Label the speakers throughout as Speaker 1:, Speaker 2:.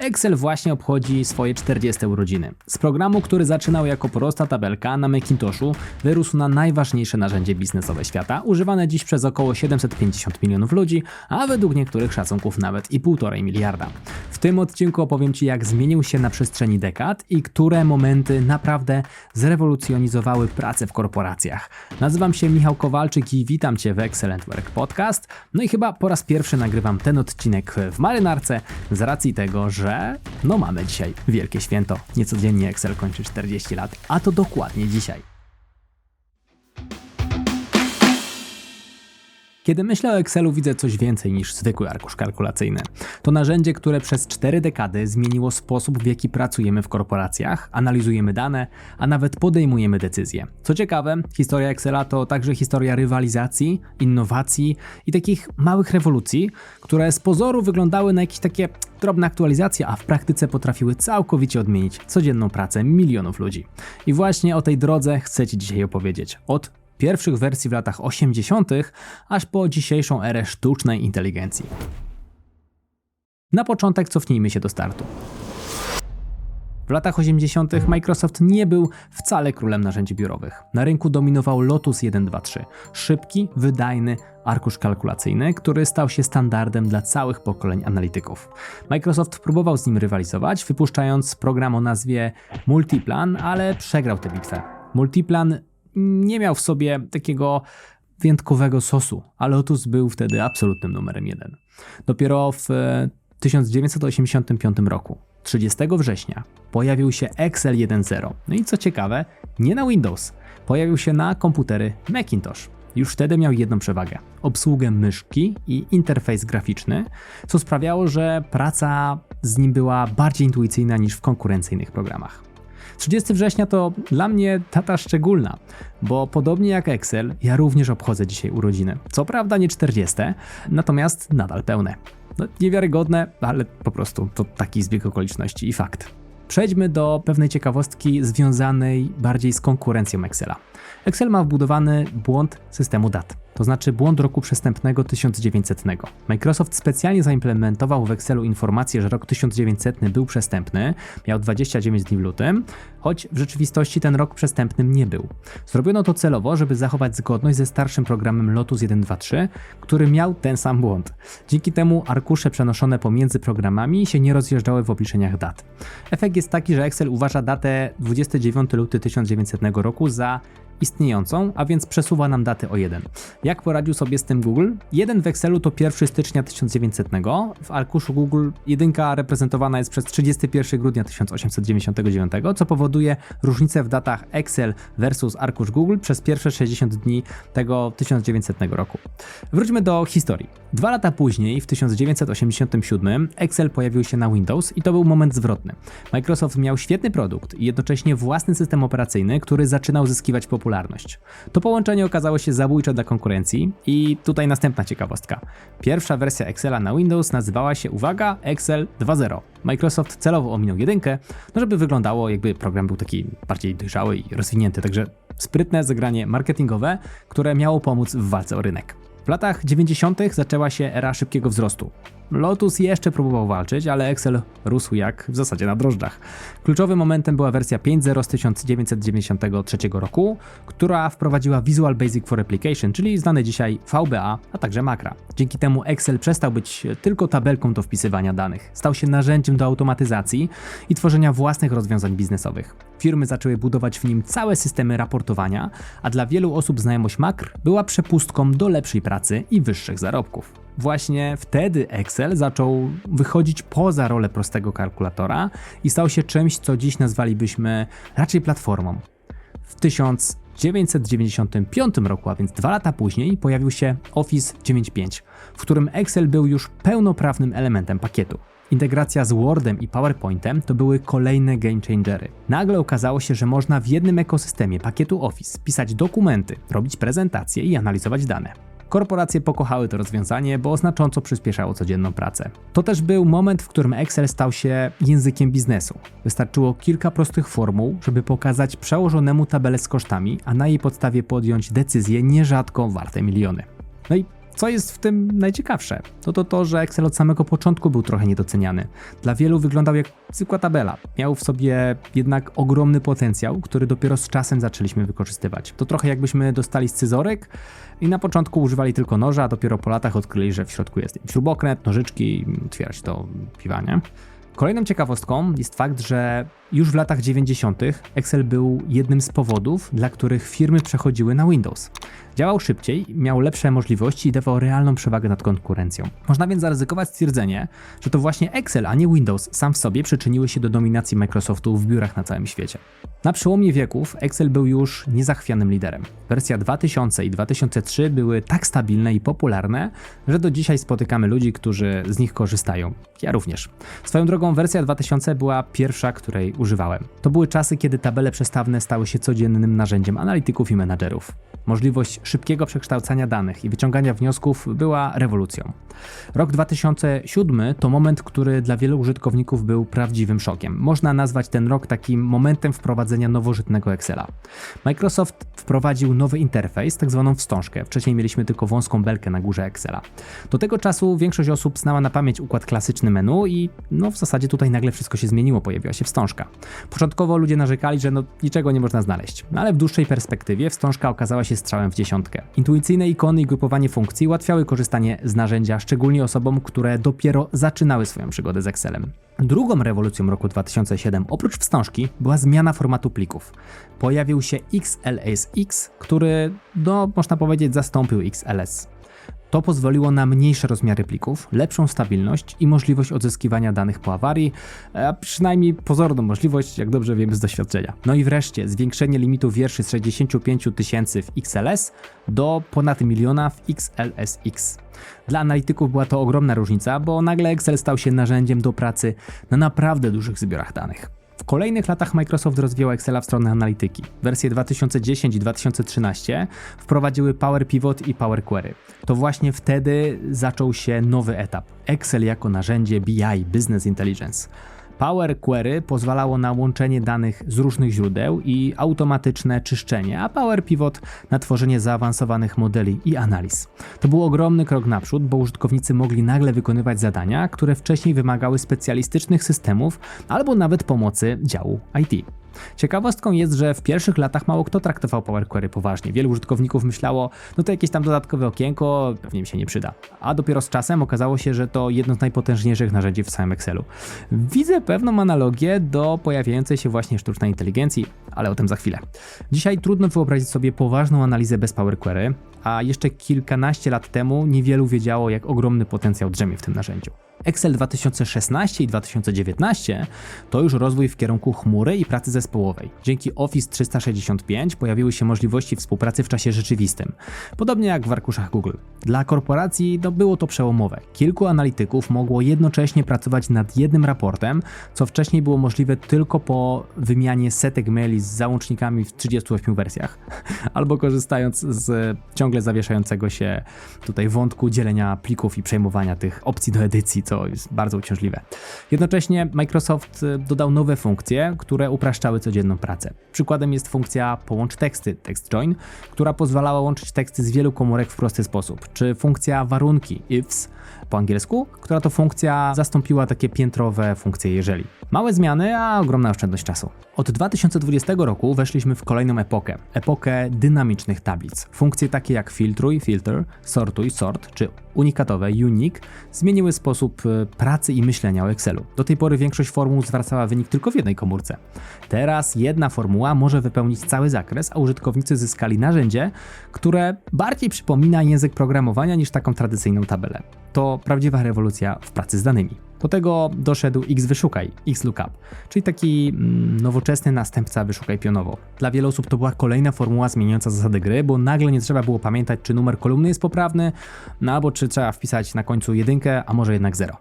Speaker 1: Excel właśnie obchodzi swoje 40 urodziny. Z programu, który zaczynał jako prosta tabelka na Macintoshu, wyrósł na najważniejsze narzędzie biznesowe świata, używane dziś przez około 750 milionów ludzi, a według niektórych szacunków nawet i 1,5 miliarda. W tym odcinku opowiem Ci, jak zmienił się na przestrzeni dekad i które momenty naprawdę zrewolucjonizowały pracę w korporacjach. Nazywam się Michał Kowalczyk i witam Cię w Excellent Work Podcast. No i chyba po raz pierwszy nagrywam ten odcinek w marynarce z racji tego, że no mamy dzisiaj wielkie święto. Niecodziennie Excel kończy 40 lat, a to dokładnie dzisiaj. Kiedy myślę o Excelu, widzę coś więcej niż zwykły arkusz kalkulacyjny. To narzędzie, które przez 4 dekady zmieniło sposób, w jaki pracujemy w korporacjach, analizujemy dane, a nawet podejmujemy decyzje. Co ciekawe, historia Excela to także historia rywalizacji, innowacji i takich małych rewolucji, które z pozoru wyglądały na jakieś takie drobne aktualizacje, a w praktyce potrafiły całkowicie odmienić codzienną pracę milionów ludzi. I właśnie o tej drodze chcę Ci dzisiaj opowiedzieć. Od pierwszych wersji w latach 80., aż po dzisiejszą erę sztucznej inteligencji. Na początek cofnijmy się do startu. W latach 80. Microsoft nie był wcale królem narzędzi biurowych. Na rynku dominował Lotus 123, szybki, wydajny arkusz kalkulacyjny, który stał się standardem dla całych pokoleń analityków. Microsoft próbował z nim rywalizować, wypuszczając program o nazwie Multiplan, ale przegrał tę bitwę. Multiplan nie miał w sobie takiego wyjątkowego sosu, a Lotus był wtedy absolutnym numerem jeden. Dopiero w 1985 roku, 30 września, pojawił się Excel 1.0. No i co ciekawe, nie na Windows, pojawił się na komputery Macintosh. Już wtedy miał jedną przewagę: obsługę myszki i interfejs graficzny, co sprawiało, że praca z nim była bardziej intuicyjna niż w konkurencyjnych programach. 30 września to dla mnie data szczególna, bo podobnie jak Excel, ja również obchodzę dzisiaj urodziny. Co prawda nie 40, natomiast nadal pełne. No, niewiarygodne, ale po prostu to taki zbieg okoliczności i fakt. Przejdźmy do pewnej ciekawostki związanej bardziej z konkurencją Excela. Excel ma wbudowany błąd systemu dat to znaczy błąd roku przestępnego 1900. Microsoft specjalnie zaimplementował w Excelu informację, że rok 1900 był przestępny, miał 29 dni w lutym, choć w rzeczywistości ten rok przestępnym nie był. Zrobiono to celowo, żeby zachować zgodność ze starszym programem Lotus 123, który miał ten sam błąd. Dzięki temu arkusze przenoszone pomiędzy programami się nie rozjeżdżały w obliczeniach dat. Efekt jest taki, że Excel uważa datę 29 luty 1900 roku za istniejącą, a więc przesuwa nam daty o jeden. Jak poradził sobie z tym Google? Jeden w Excelu to 1 stycznia 1900, w arkuszu Google jedynka reprezentowana jest przez 31 grudnia 1899, co powoduje różnicę w datach Excel versus arkusz Google przez pierwsze 60 dni tego 1900 roku. Wróćmy do historii. Dwa lata później, w 1987, Excel pojawił się na Windows i to był moment zwrotny. Microsoft miał świetny produkt i jednocześnie własny system operacyjny, który zaczynał zyskiwać popularność. To połączenie okazało się zabójcze dla konkurencji i tutaj następna ciekawostka. Pierwsza wersja Excela na Windows nazywała się, uwaga, Excel 2.0. Microsoft celowo ominął jedynkę, no żeby wyglądało jakby program był taki bardziej dojrzały i rozwinięty, także sprytne zagranie marketingowe, które miało pomóc w walce o rynek. W latach 90. zaczęła się era szybkiego wzrostu. Lotus jeszcze próbował walczyć, ale Excel rósł jak w zasadzie na drożdżach. Kluczowym momentem była wersja 5.0 z 1993 roku, która wprowadziła Visual Basic for Application, czyli znane dzisiaj VBA, a także makra. Dzięki temu Excel przestał być tylko tabelką do wpisywania danych. Stał się narzędziem do automatyzacji i tworzenia własnych rozwiązań biznesowych. Firmy zaczęły budować w nim całe systemy raportowania, a dla wielu osób znajomość makr była przepustką do lepszej pracy i wyższych zarobków. Właśnie wtedy Excel zaczął wychodzić poza rolę prostego kalkulatora i stał się czymś, co dziś nazwalibyśmy raczej platformą. W 1995 roku, a więc dwa lata później, pojawił się Office 9.5, w którym Excel był już pełnoprawnym elementem pakietu. Integracja z Wordem i PowerPointem to były kolejne game changery. Nagle okazało się, że można w jednym ekosystemie pakietu Office pisać dokumenty, robić prezentacje i analizować dane. Korporacje pokochały to rozwiązanie, bo znacząco przyspieszało codzienną pracę. To też był moment, w którym Excel stał się językiem biznesu. Wystarczyło kilka prostych formuł, żeby pokazać przełożonemu tabelę z kosztami, a na jej podstawie podjąć decyzje nierzadko warte miliony. No i Co jest w tym najciekawsze? To to to, że Excel od samego początku był trochę niedoceniany. Dla wielu wyglądał jak zwykła tabela. Miał w sobie jednak ogromny potencjał, który dopiero z czasem zaczęliśmy wykorzystywać. To trochę jakbyśmy dostali scyzorek i na początku używali tylko noża, a dopiero po latach odkryli, że w środku jest śrubokręt, nożyczki otwierać to piwanie. Kolejną ciekawostką jest fakt, że już w latach 90. Excel był jednym z powodów, dla których firmy przechodziły na Windows. Działał szybciej, miał lepsze możliwości i dawał realną przewagę nad konkurencją. Można więc zaryzykować stwierdzenie, że to właśnie Excel, a nie Windows sam w sobie przyczyniły się do dominacji Microsoftu w biurach na całym świecie. Na przełomie wieków Excel był już niezachwianym liderem. Wersja 2000 i 2003 były tak stabilne i popularne, że do dzisiaj spotykamy ludzi, którzy z nich korzystają. Ja również. Swoją drogą wersja 2000 była pierwsza, której używałem. To były czasy, kiedy tabele przestawne stały się codziennym narzędziem analityków i menadżerów. Możliwość szybkiego przekształcania danych i wyciągania wniosków była rewolucją. Rok 2007 to moment, który dla wielu użytkowników był prawdziwym szokiem. Można nazwać ten rok takim momentem wprowadzenia nowożytnego Excela. Microsoft wprowadził nowy interfejs, tak zwaną wstążkę. Wcześniej mieliśmy tylko wąską belkę na górze Excela. Do tego czasu większość osób znała na pamięć układ klasyczny menu i no w zasadzie tutaj nagle wszystko się zmieniło, pojawiła się wstążka. Początkowo ludzie narzekali, że no niczego nie można znaleźć, ale w dłuższej perspektywie wstążka okazała się strzałem w dziesiątkę. Intuicyjne ikony i grupowanie funkcji ułatwiały korzystanie z narzędzia, szczególnie osobom, które dopiero zaczynały swoją przygodę z Excelem. Drugą rewolucją roku 2007, oprócz wstążki, była zmiana formatu plików. Pojawił się XLSX, który, no, można powiedzieć, zastąpił XLS. To pozwoliło na mniejsze rozmiary plików, lepszą stabilność i możliwość odzyskiwania danych po awarii, a przynajmniej pozorną możliwość, jak dobrze wiemy z doświadczenia. No i wreszcie zwiększenie limitu wierszy z 65 tysięcy w XLS do ponad miliona w XLSX. Dla analityków była to ogromna różnica, bo nagle Excel stał się narzędziem do pracy na naprawdę dużych zbiorach danych. Kolejnych latach Microsoft rozwijał Excela w stronę analityki. Wersje 2010 i 2013 wprowadziły Power Pivot i Power Query. To właśnie wtedy zaczął się nowy etap. Excel jako narzędzie BI, Business Intelligence. Power Query pozwalało na łączenie danych z różnych źródeł i automatyczne czyszczenie, a Power Pivot na tworzenie zaawansowanych modeli i analiz. To był ogromny krok naprzód, bo użytkownicy mogli nagle wykonywać zadania, które wcześniej wymagały specjalistycznych systemów albo nawet pomocy działu IT. Ciekawostką jest, że w pierwszych latach mało kto traktował Power Query poważnie. Wielu użytkowników myślało, no to jakieś tam dodatkowe okienko, pewnie mi się nie przyda. A dopiero z czasem okazało się, że to jedno z najpotężniejszych narzędzi w całym Excelu. Widzę pewną analogię do pojawiającej się właśnie sztucznej inteligencji, ale o tym za chwilę. Dzisiaj trudno wyobrazić sobie poważną analizę bez Power Query, a jeszcze kilkanaście lat temu niewielu wiedziało, jak ogromny potencjał drzemie w tym narzędziu. Excel 2016 i 2019 to już rozwój w kierunku chmury i pracy zespołowej. Dzięki Office 365 pojawiły się możliwości współpracy w czasie rzeczywistym, podobnie jak w arkuszach Google. Dla korporacji no, było to przełomowe. Kilku analityków mogło jednocześnie pracować nad jednym raportem, co wcześniej było możliwe tylko po wymianie setek maili z załącznikami w 38 wersjach, albo korzystając z ciągle zawieszającego się tutaj wątku dzielenia plików i przejmowania tych opcji do edycji co jest bardzo uciążliwe. Jednocześnie Microsoft y, dodał nowe funkcje, które upraszczały codzienną pracę. Przykładem jest funkcja połącz teksty, text join, która pozwalała łączyć teksty z wielu komórek w prosty sposób, czy funkcja warunki ifs po angielsku, która to funkcja zastąpiła takie piętrowe funkcje jeżeli. Małe zmiany, a ogromna oszczędność czasu. Od 2020 roku weszliśmy w kolejną epokę, epokę dynamicznych tablic. Funkcje takie jak filtruj, filter, sortuj, sort czy unikatowe, unique zmieniły sposób e, pracy i myślenia o Excelu. Do tej pory większość formuł zwracała wynik tylko w jednej komórce. Teraz jedna formuła może wypełnić cały zakres, a użytkownicy zyskali narzędzie, które bardziej przypomina język programowania niż taką tradycyjną tabelę. To prawdziwa rewolucja w pracy z danymi. Do tego doszedł X Wyszukaj, X Lookup, czyli taki mm, nowoczesny następca Wyszukaj pionowo. Dla wielu osób to była kolejna formuła zmieniająca zasady gry, bo nagle nie trzeba było pamiętać, czy numer kolumny jest poprawny, no albo czy trzeba wpisać na końcu jedynkę, a może jednak zero.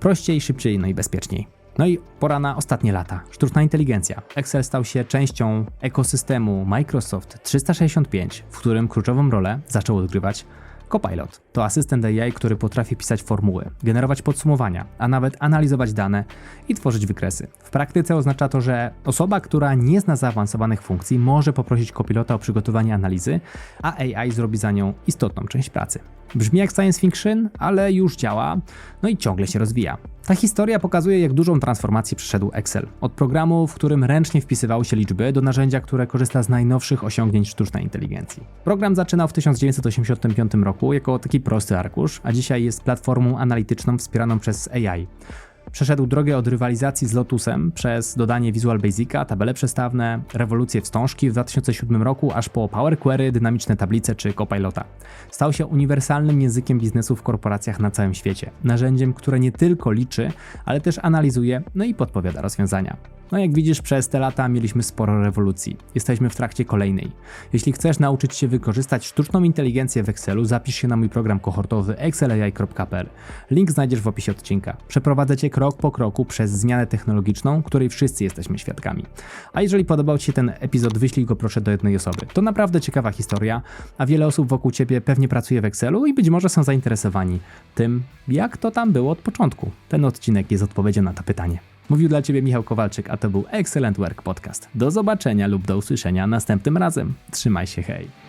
Speaker 1: Prościej, szybciej, no i bezpieczniej. No i pora na ostatnie lata. Sztuczna inteligencja. Excel stał się częścią ekosystemu Microsoft 365, w którym kluczową rolę zaczął odgrywać Copilot to asystent AI, który potrafi pisać formuły, generować podsumowania, a nawet analizować dane i tworzyć wykresy. W praktyce oznacza to, że osoba, która nie zna zaawansowanych funkcji, może poprosić kopilota o przygotowanie analizy, a AI zrobi za nią istotną część pracy. Brzmi jak science fiction, ale już działa, no i ciągle się rozwija. Ta historia pokazuje, jak dużą transformację przeszedł Excel. Od programu, w którym ręcznie wpisywały się liczby, do narzędzia, które korzysta z najnowszych osiągnięć sztucznej inteligencji. Program zaczynał w 1985 roku jako taki prosty arkusz, a dzisiaj jest platformą analityczną wspieraną przez AI. Przeszedł drogę od rywalizacji z Lotusem przez dodanie Visual Basica, tabele przestawne, rewolucję wstążki w 2007 roku, aż po Power Query, dynamiczne tablice czy Copilota. Stał się uniwersalnym językiem biznesu w korporacjach na całym świecie. Narzędziem, które nie tylko liczy, ale też analizuje, no i podpowiada rozwiązania. No jak widzisz, przez te lata mieliśmy sporo rewolucji. Jesteśmy w trakcie kolejnej. Jeśli chcesz nauczyć się wykorzystać sztuczną inteligencję w Excelu, zapisz się na mój program kohortowy excelai.pl. Link znajdziesz w opisie odcinka. Przeprowadzę cię krok po kroku przez zmianę technologiczną, której wszyscy jesteśmy świadkami. A jeżeli podobał Ci się ten epizod, wyślij go proszę do jednej osoby. To naprawdę ciekawa historia, a wiele osób wokół Ciebie pewnie pracuje w Excelu i być może są zainteresowani tym, jak to tam było od początku. Ten odcinek jest odpowiedzią na to pytanie. Mówił dla Ciebie Michał Kowalczyk, a to był Excellent Work Podcast. Do zobaczenia lub do usłyszenia następnym razem. Trzymaj się, hej!